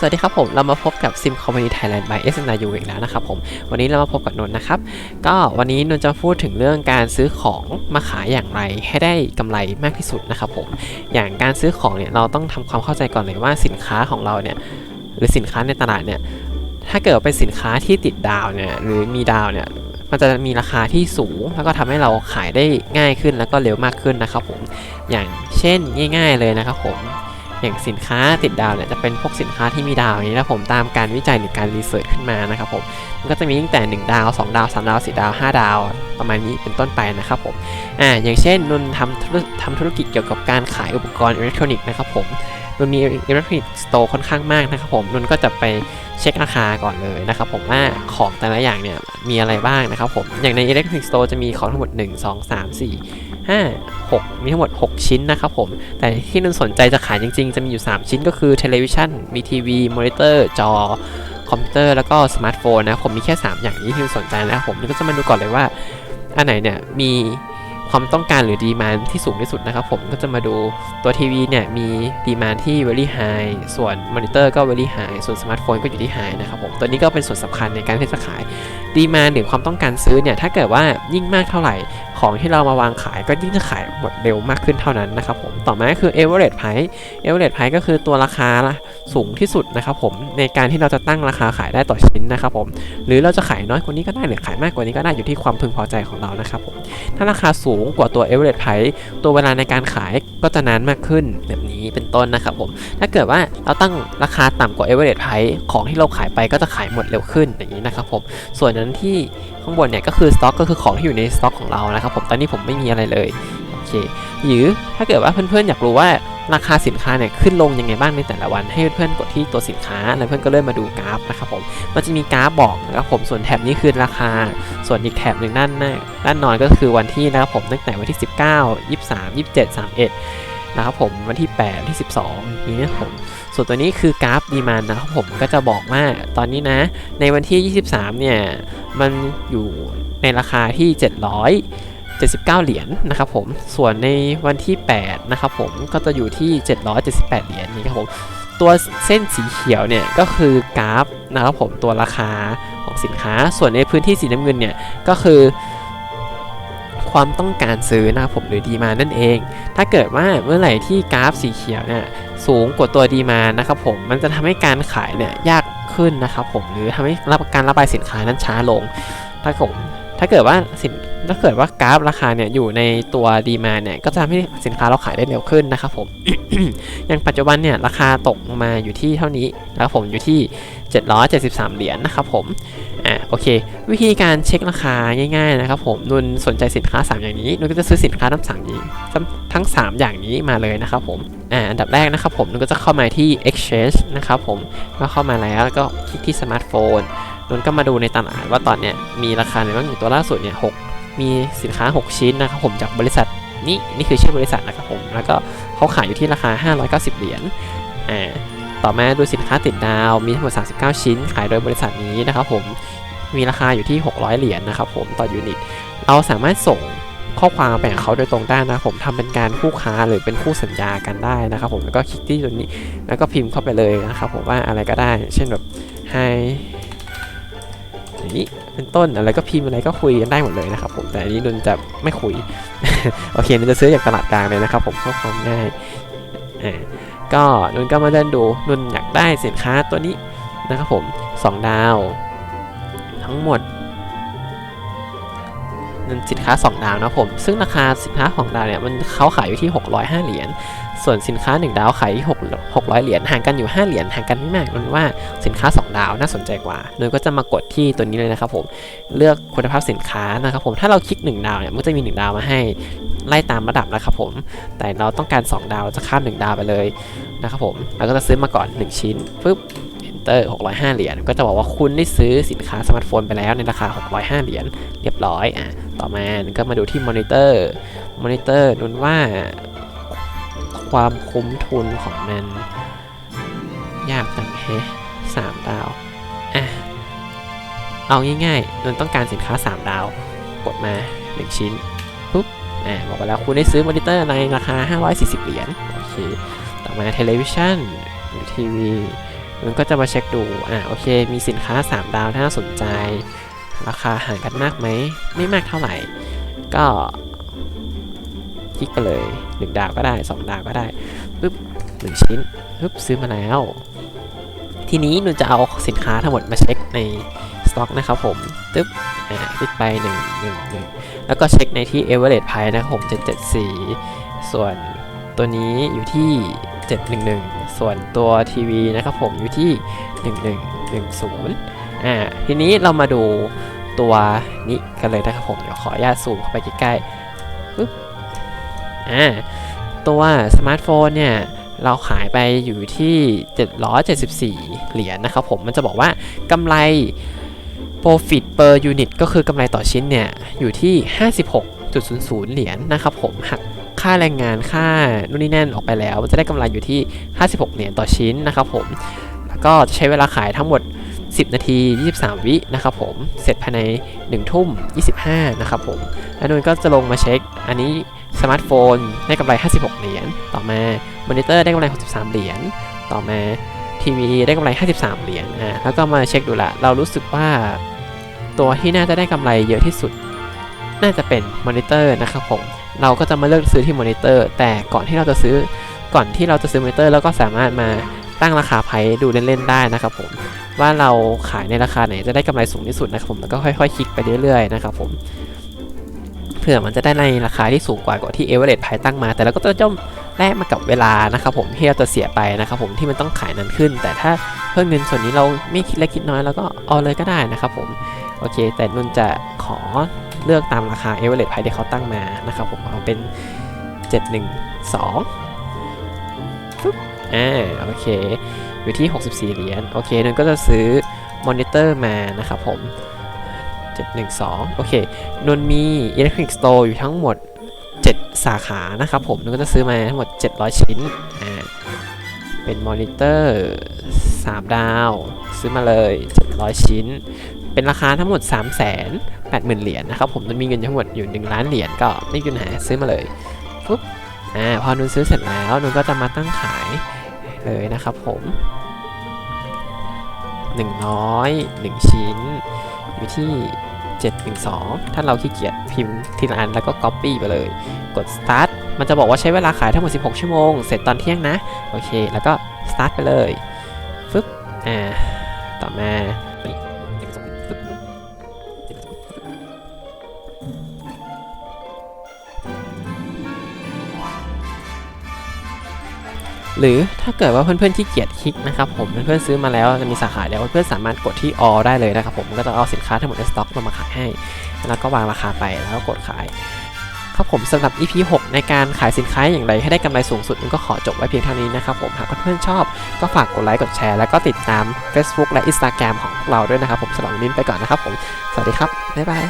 สวัสดีครับผม เรามาพบกับ Sim Company Thailand by SNU อีกแล้วนะครับผม วันนี้เรามาพบกับนนนะครับ ก็วันนี้นนจะพูดถึงเรื่องการซื้อของมาขายอย่างไรให้ได้กำไรมากที่สุดนะครับผม อย่างการซื้อของเนี่ยเราต้องทำความเข้าใจก่อนเลยว่าสินค้าของเราเนี่ยหรือสินค้าในตลาดเนี่ยถ้าเกิดเป็นสินค้าที่ติดดาวเนี่ยหรือมีดาวเนี่ยมันจะมีราคาที่สูง แล้วก็ทำให้เราขายได้ง่ายขึ้นแล้วก็เร็วมากขึ้นนะครับผม อย่างเช่นง่าย ๆเลยนะครับผม อย่างสินค้าติดดาวเนี่ยจะเป็นพวกสินค้าที่มีดาวอย่างนี้นะผมตามการวิจัยหรือการรีเสิร์ชขึ้นมานะครับผมมันก็จะมีตั้งแต่ 1 ดาว 2 ดาว 3 ดาว 4 ดาว 5 ดาว ประมาณนี้เป็นต้นไปนะครับผมอ่าอย่างเช่นนนทำธุรทำธุรกิจเกี่ยวกับการขายอุปกรณ์อิเล็กทรอนิกส์นะครับผมนนมีอิเล็กทรอนิกส์สโตร์ค่อนข้างมากนะครับผมนนก็จะไปเช็คราคาก่อนเลยนะครับผมว่าของแต่ละอย่างเนี่ยมีอะไรบ้างนะครับผมอย่างในอิเล็กทรอนิกส์สโตร์จะมีของทั้งหมด 1 2 3 4 5 6 มีทั้งหมด 6 ชิ้นนะครับผม แต่ที่นนสนใจจะขายจริงๆ จะมีอยู่ 3 ชิ้นก็คือเทเลวิชันมีทีวี มอนิเตอร์ จอ คอมพิวเตอร์ แล้วก็สมาร์ทโฟนนะผมมีแค่ 3 อย่างนี้ที่นนสนใจนะครับผมนนก็จะมาดูก่อนเลยว่า อันไหนเนี่ย มีความต้องการหรือดีมานที่สูงที่สุดนะครับผมก็จะมาดูตัวทีวีเนี่ยมีดีมานที่ very high ส่วนมอนิเตอร์ก็ very high ส่วนสมาร์ทโฟนก็อยู่ที่ high นะครับผมตัวนี้ก็เป็นส่วนสำคัญในการที่จะขายดีมาหรือความต้องการซื้อเนี่ยถ้าเกิดว่ายิ่งมากเท่าไหร่ ของที่เรามาวางขายก็ยิ่งจะขายหมดเร็วมากขึ้นเท่านั้นนะครับผมต่อมาคือ average price average price ก็คือตัวราคาสูงที่สุดนะครับผมในการที่เราจะตั้งราคาขายได้ต่อชิ้นนะครับผมหรือเราจะขายน้อยกว่านี้ก็ได้หรือขายมากกว่านี้ก็ได้อยู่ที่ความพึงพอใจของเรานะครับผมถ้าราคาสูงกว่าตัว average price ตัวเวลาในการขายก็จะนานมากขึ้นแบบนี้เป็นต้นนะครับผมถ้าเกิดว่า เราตั้งราคาต่ำกว่า average price ของที่เราขายไปก็จะขายหมดเร็วขึ้นอย่างนี้นะครับผม ส่วนนั้นที่ข้างบนเนี่ยก็คือสต็อกก็คือของที่อยู่ในสต็อกของเรานะครับผมตอนนี้ผมไม่มีอะไรเลยโอเคหรือถ้าเกิดว่าเพื่อนๆอยากรู้ว่าราคาสินค้าเนี่ยขึ้นลงยังไงบ้างในแต่ละวัน ให้เพื่อนๆกดที่ตัวสินค้าแล้วเพื่อนก็เริ่มมาดูกราฟนะครับผมมันจะมีกราฟบอกนะครับผมส่วนแถบนี้คือราคา ส่วนอีกแถบหนึ่งด้านหน้าด้านนอนก็คือวันที่นะครับผมตั้งแต่วันที่ 19 23 27 31นะครับผมวันที่8วันที่ 12นี้นะผม ส่วนตัวนี้คือกราฟดีมานนะครับผมก็จะบอกว่าตอนนี้นะ ในวันที่ 23 เนี่ย มันอยู่ในราคาที่779 เหรียญนะครับผม ส่วนในวันที่ 8 นะครับผม ก็จะอยู่ที่ 778 เหรียญนี่ครับผม ตัวเส้นสีเขียวเนี่ยก็คือกราฟนะครับผมตัวราคาของสินค้า ส่วนในพื้นที่สีน้ำเงินเนี่ยก็คือความต้องการซื้อนะครับผมหรือดีมานั่นเอง ถ้าเกิดว่าเมื่อไหร่ที่กราฟสีเขียวเนี่ย สูงกว่าตัวดีมานะครับผมมันจะทำให้การขายเนี่ยยากขึ้นนะครับผมหรือทำให้รับการระบายสินค้านั้นช้าลงถ้าผม ถ้าเกิดว่าสินถ้าเกิดว่ากราฟราคาเนี่ยอยู่ในตัวดีมาเนี่ยก็จะทำให้สินค้าเราขายได้เร็วขึ้นนะครับผม อย่างปัจจุบันเนี่ยราคาตกมาอยู่ที่เท่านี้นะครับผมอยู่ที่ 773 เหรียญนะครับผมอ่าโอเค วิธีการเช็คราคาง่ายๆนะครับผมนุนสนใจสินค้า 3 อย่างนี้นุนก็จะซื้อสินค้าทั้งสามอย่างทั้งทั้ง 3 อย่างนี้มาเลยนะครับผมอ่าอันดับแรกนะครับผมนุนก็จะเข้ามาที่ exchange นะครับผมก็เข้ามาแล้วก็คลิกที่สมาร์ทโฟ นนุนก็มาดูในตลาดว่าตอนเนี้ยมีราคาไหนบ้างอยู่ตัวล่าสุดเนี่ยหกมีสินค้า 6 ชิ้นนะครับผมจากบริษัทนี้นี่คือชื่อบริษัทนะครับผมแล้วก็เขาขายอยู่ที่ราคา 590 เหรียญอ่าต่อมาดูสินค้าติดดาวมีทั้งหมด 39 ชิ้น ขายโดยบริษัทนี้นะครับผมมีราคาอยู่ที่ 600 เหรียญนะครับผมต่อยูนิต เราสามารถส่งข้อความไปหาเขาโดยตรงได้นะครับผมทำเป็นการคู่ค้าหรือเป็นคู่สัญญากันได้นะครับผมแล้วก็คลิกที่ตัวนี้ แล้วก็พิมพ์เข้าไปเลยนะครับผมว่าอะไรก็ได้ เช่นแบบ hi อย่างนี้เป็นต้นอะไรก็พิมพ์อะไรก็คุยกันได้หมดเลยนะครับผมแต่อันนี้นุนจะไม่คุยโอเคนุนจะซื้อจากตลาดกลางเลยนะครับผมเพื่อความง่ายก็นุนก็มาเดินดูนุนอยากได้สินค้าตัวนี้นะครับผม 2 ดาว ทั้งหมด นันสินค้า 2 ดาวนะผม ซึ่งราคาสินค้าของดาวเนี่ยมันเขาขายอยู่ที่ 605 เหรียญ ส่วนสินค้า 1 ดาวขายที่6 600 เหรียญ ห่างกันอยู่ 5 เหรียญ ห่างกันไม่มากนุนว่าสินค้า 2 ดาวน่าสนใจกว่านุนก็จะมากดที่ตัวนี้เลยนะครับผม เลือกคุณภาพสินค้านะครับผม ถ้าเราคลิก 1 ดาวเนี่ยมันจะมี 1 ดาวมาให้ไล่ตามระดับนะครับผม แต่เราต้องการ 2 ดาวจะข้าม 1 ดาวไปเลยนะครับผม เราก็จะซื้อมาก่อน 1 ชิ้นปึ๊บ Enter 605 เหรียญ ก็จะบอกว่าคุณได้ซื้อสินค้าสมาร์ทโฟนไปแล้วในราคา 605 เหรียญ เรียบร้อย อะ ต่อมาก็มาดูที่มอนิเตอร์ มอนิเตอร์นุนว่า ความคุ้มทุนของมัน ยากจังแฮะสามดาว อะ เอาง่ายๆนนต้องการสินค้า 3 ดาว กดมา 1 ชิ้น ปุ๊บ อ่าบอกไปแล้วคุณได้ซื้อมอนิเตอร์ในราคา 540 เหรียญ โอเค ต่อมาทเลวิชันหรือทีวีมันก็จะมาเช็คดู อ่าโอเค มีสินค้า 3 ดาวถ้าสนใจ ราคาห่างกันมากไหม ไม่มากเท่าไหร่ ก็คลิกไปเลย 1 ดาวก็ได้ 2 ดาวก็ได้ปึ๊บหนึ่งชิ้นปึ๊บซื้อมาแล้ว ทีนี้หนูจะเอาสินค้าทั้งหมดมาเช็คในสต็อกนะครับผมตึ๊บอ่าคลิกไป1 1 1 แล้วก็เช็คในที่ average price นะครับผม774 ส่วนตัวนี้อยู่ที่ 711 ส่วนตัวทีวีนะครับผมอยู่ที่ 1110 อ่าทีนี้เรามาดูตัวนี้กันเลยนะครับผมเดี๋ยวขออนุญาตซูมเข้าไปใกล้ๆปึ๊บอ่าตัวสมาร์ทโฟนเนี่ยเราขายไปอยู่ที่ 774 เหรียญนะครับผมมันจะบอกว่ากำไร profit per unit ก็คือกำไรต่อชิ้นเนี่ย อยู่ที่ 56.00 เหรียญนะครับผมหักค่าแรงงานค่านู่นนี่นั่นออกไปแล้ว จะได้กำไรอยู่ที่ 56 เหรียญต่อชิ้นนะครับผม แล้วก็จะใช้เวลาขายทั้งหมด 10 นาที 23 วินะครับผม เสร็จภายใน 1 ทุ่ม 25 นะครับผม แล้วนุ่นก็จะลงมาเช็ค อันนี้สมาร์ทโฟนได้กำไร 56 เหรียญ ต่อมามอนิเตอร์ได้กำไร 63 เหรียญ ต่อมาทีวีได้กำไร 53 เหรียญ อ่า แล้วก็มาเช็คดูละ เรารู้สึกว่าตัวที่น่าจะได้กำไรเยอะที่สุด น่าจะเป็นมอนิเตอร์นะครับผม เราก็จะมาเลือกซื้อที่มอนิเตอร์ แต่ก่อนที่เราจะซื้อ ก่อนที่เราจะซื้อมอนิเตอร์เราก็สามารถมาตั้งราคาไพ่ดูเล่นๆได้นะครับผม ว่าเราขายในราคาไหนจะได้กำไรสูงที่สุดนะครับผมแล้วก็ค่อยๆคลิกไปเรื่อยๆนะครับผมเผื่อมันจะได้ในราคาที่สูงกว่ากว่าที่เอเวอเรสต์ไพ่ตั้งมา แต่เราก็ต้องแลกมากับเวลานะครับผมที่เราจะเสียไปนะครับผมที่มันต้องขายนานขึ้น แต่ถ้าเพิ่มเงินส่วนนี้เราไม่คิดเล็กคิดน้อยแล้วก็เอาเลยก็ได้นะครับผมโอเค แต่นุ่นจะขอเลือกตามราคาเอเวอเรสต์ไพ่ที่เขาตั้งมานะครับผมเอาเป็น 712ปึ๊บอ่าโอเค อยู่ที่ 64 เหรียญ โอเคนุ่นก็จะซื้อมอนิเตอร์มานะครับผม 712 โอเคนนมี Electronic Store อยู่ทั้งหมด 7 สาขานะครับผมนนก็จะซื้อมาทั้งหมด 700 ชิ้น อ่า เป็นมอนิเตอร์ 3 ดาว ซื้อมาเลย 700 ชิ้น เป็นราคาทั้งหมด 3 8 0 0 0 0 เหรียญนะครับผมนนมีเงินทั้งหมดอยู่ 1 ล้านเหรียญก็ไม่มีปัญหาซื้อมาเลยปุ๊บอ่าพอนนซื้อเสร็จแล้วนนก็จะมาตั้งขาย เลยนะครับผม 100 1 ชิ้น อยู่ที่ 712 ถ้าเราขี้เกียจพิมพ์ทีละอันแล้วก็ Copy ไปเลย กด Start มันจะบอกว่าใช้เวลาขายทั้งหมด 16 ชั่วโมง เสร็จตอนเที่ยงนะ โอเค แล้วก็ Start ไปเลย ฟึบ อ่า ต่อมา หรือถ้าเกิดว่าเพื่อนๆที่เกียจคลิกนะครับผมเพื่อนๆซื้อมาแล้วจะมีสาขาแล้วเพื่อนๆสามารถกดที่ all ได้เลยนะครับผมก็จะเอาสินค้าทั้งหมดในสต็อกมาขายให้ แล้วก็วางราคาไปแล้วก็กดขายครับผมสำหรับ EP 6 ในการขายสินค้าอย่างไรให้ได้กำไรสูงสุดมันก็ขอจบไว้เพียงเท่านี้นะครับผมหากเพื่อนๆชอบ ก็ฝากกดไลค์กดแชร์แล้วก็ติดตาม Facebook และ Instagram ของพวกเราด้วยนะครับผมสำหรับวันนี้ไปก่อนนะครับผม สวัสดีครับ บ๊ายบาย